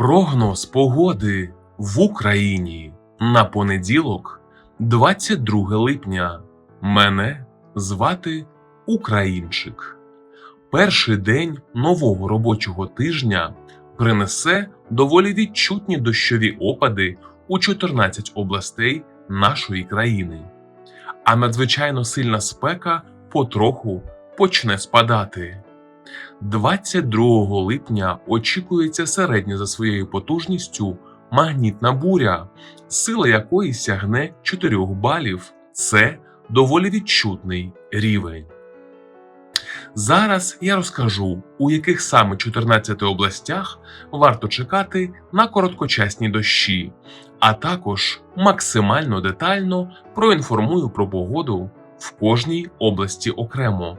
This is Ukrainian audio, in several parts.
Прогноз погоди в Україні на понеділок, 22 липня. Мене звати Українчик. Перший день нового робочого тижня принесе доволі відчутні дощові опади у 14 областей нашої країни. А надзвичайно сильна спека потроху почне спадати. 22 липня очікується середня за своєю потужністю магнітна буря, сила якої сягне 4 балів. Це доволі відчутний рівень. Зараз я розкажу, у яких саме 14 областях варто чекати на короткочасні дощі, а також максимально детально проінформую про погоду в кожній області окремо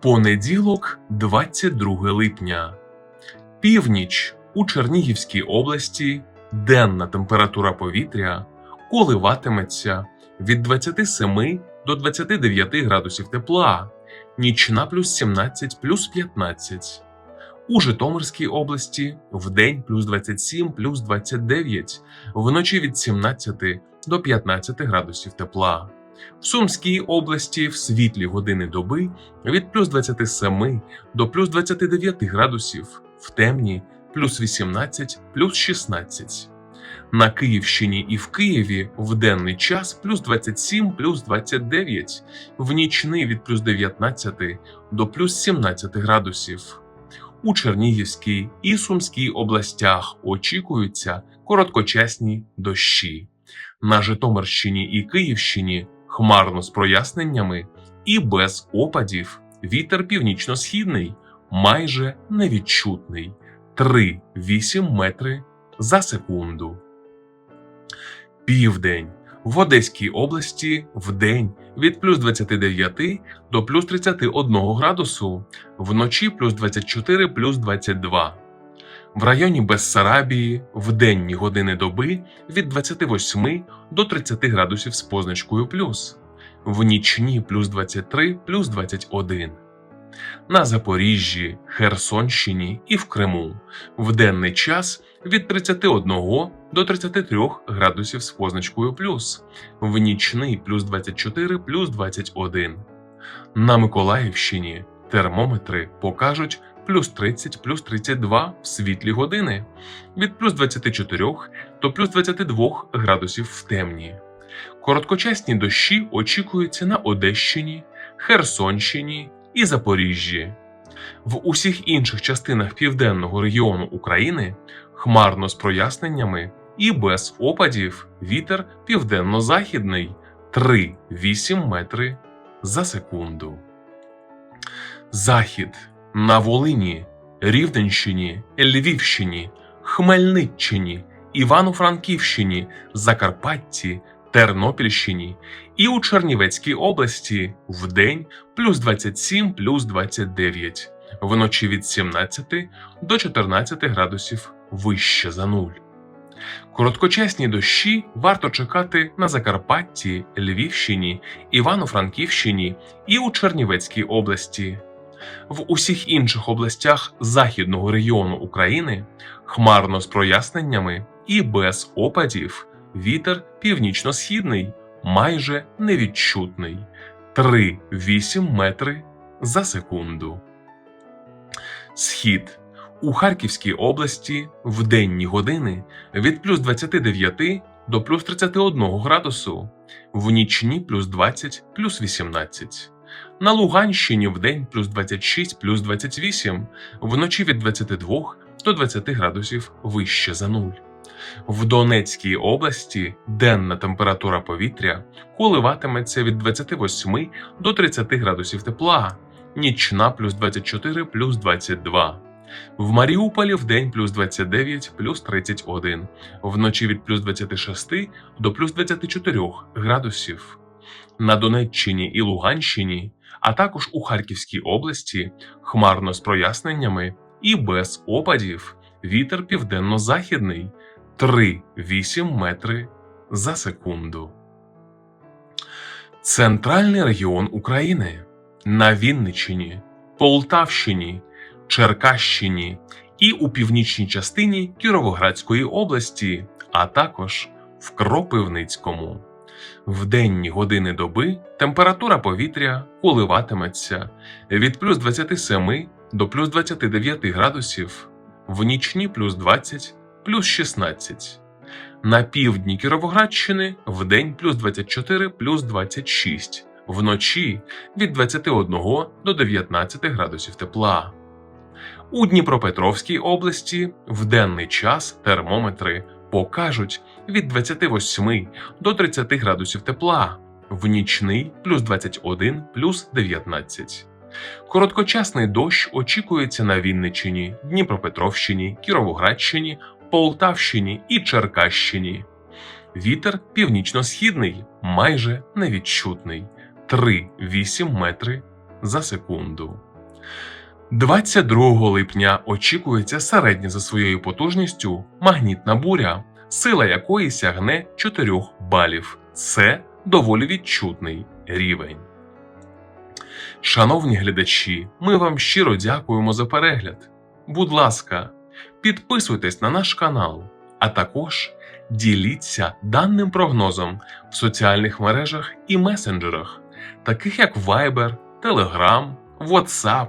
Понеділок, 22 липня. Північ у Чернігівській області денна температура повітря коливатиметься від 27 до 29 градусів тепла, нічна плюс 17 плюс 15. У Житомирській області вдень плюс 27 плюс 29, вночі від 17 до 15 градусів тепла. В Сумській області в світлі години доби від плюс 27 до плюс 29 градусів, в темні плюс 18 плюс 16. На Київщині і в Києві в денний час плюс 27 плюс 29, в нічний від плюс 19 до плюс 17 градусів. У Чернігівській і Сумській областях очікуються короткочасні дощі. На Житомирщині і Київщині хмарно з проясненнями і без опадів. Вітер північно-східний, майже невідчутний 3-8 метри за секунду. Південь в Одеській області в день від плюс 29 до плюс 31 градусу, вночі плюс 24 плюс 22. В районі Бессарабії в денні години доби від 28 до 30 градусів з позначкою плюс, в нічні плюс 23 плюс 21. На Запоріжжі, Херсонщині і в Криму в денний час від 31 до 33 градусів з позначкою плюс, в нічний плюс 24 плюс 21. На Миколаївщині термометри покажуть плюс 30 плюс 32 в світлі години, від плюс 24 до плюс 22 градусів в темні. Короткочасні дощі очікуються на Одещині, Херсонщині і Запоріжжі. В усіх інших частинах південного регіону України хмарно з проясненнями і без опадів вітер південно-західний 3-8 метри за секунду. Захід на Волині, Рівненщині, Львівщині, Хмельниччині, Івано-Франківщині, Закарпатті, Тернопільщині і у Чернівецькій області вдень плюс 27 плюс 29, вночі від 17 до 14 градусів вище за нуль. Короткочасні дощі варто чекати на Закарпатті, Львівщині, Івано-Франківщині і у Чернівецькій області. В усіх інших областях західного регіону України хмарно з проясненнями і без опадів вітер північно-східний, майже невідчутний 3-8 метри за секунду. Схід У Харківській області в денні години від плюс 29 до плюс 31 градусу, в нічні плюс 20 плюс 18. На Луганщині в день плюс 26 плюс 28, вночі від 22 до 20 градусів вище за нуль. В Донецькій області денна температура повітря коливатиметься від 28 до 30 градусів тепла, нічна плюс 24 плюс 22. В Маріуполі в день плюс 29 плюс 31, вночі від плюс 26 до плюс 24 градусів. На Донеччині і Луганщині, а також у Харківській області хмарно з проясненнями і без опадів. Вітер південно-західний 3,8 метри за секунду. Центральний регіон України на Вінниччині, Полтавщині, Черкащині і у північній частині Кіровоградської області, а також в Кропивницькому. В денні години доби температура повітря коливатиметься від плюс 27 до плюс 29 градусів, в нічні плюс 20, плюс 16. На півдні Кіровоградщини в день плюс 24 плюс 26, вночі від 21 до 19 градусів тепла. У Дніпропетровській області в денний час термометри покажуть від 28 до 30 градусів тепла, в нічний плюс 21 плюс 19. Короткочасний дощ очікується на Вінниччині, Дніпропетровщині, Кіровоградщині, Полтавщині і Черкащині. Вітер північно-східний, майже невідчутний 3,8 метри за секунду. 22 липня очікується середня за своєю потужністю магнітна буря, сила якої сягне 4 балів. Це доволі відчутний рівень. Шановні глядачі, ми вам щиро дякуємо за перегляд. Будь ласка, підписуйтесь на наш канал, а також діліться даним прогнозом в соціальних мережах і месенджерах, таких як Viber, Telegram, WhatsApp,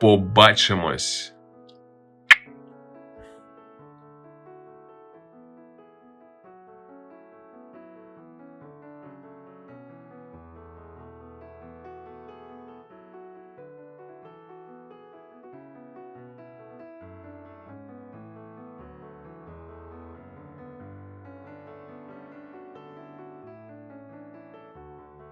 побачимось.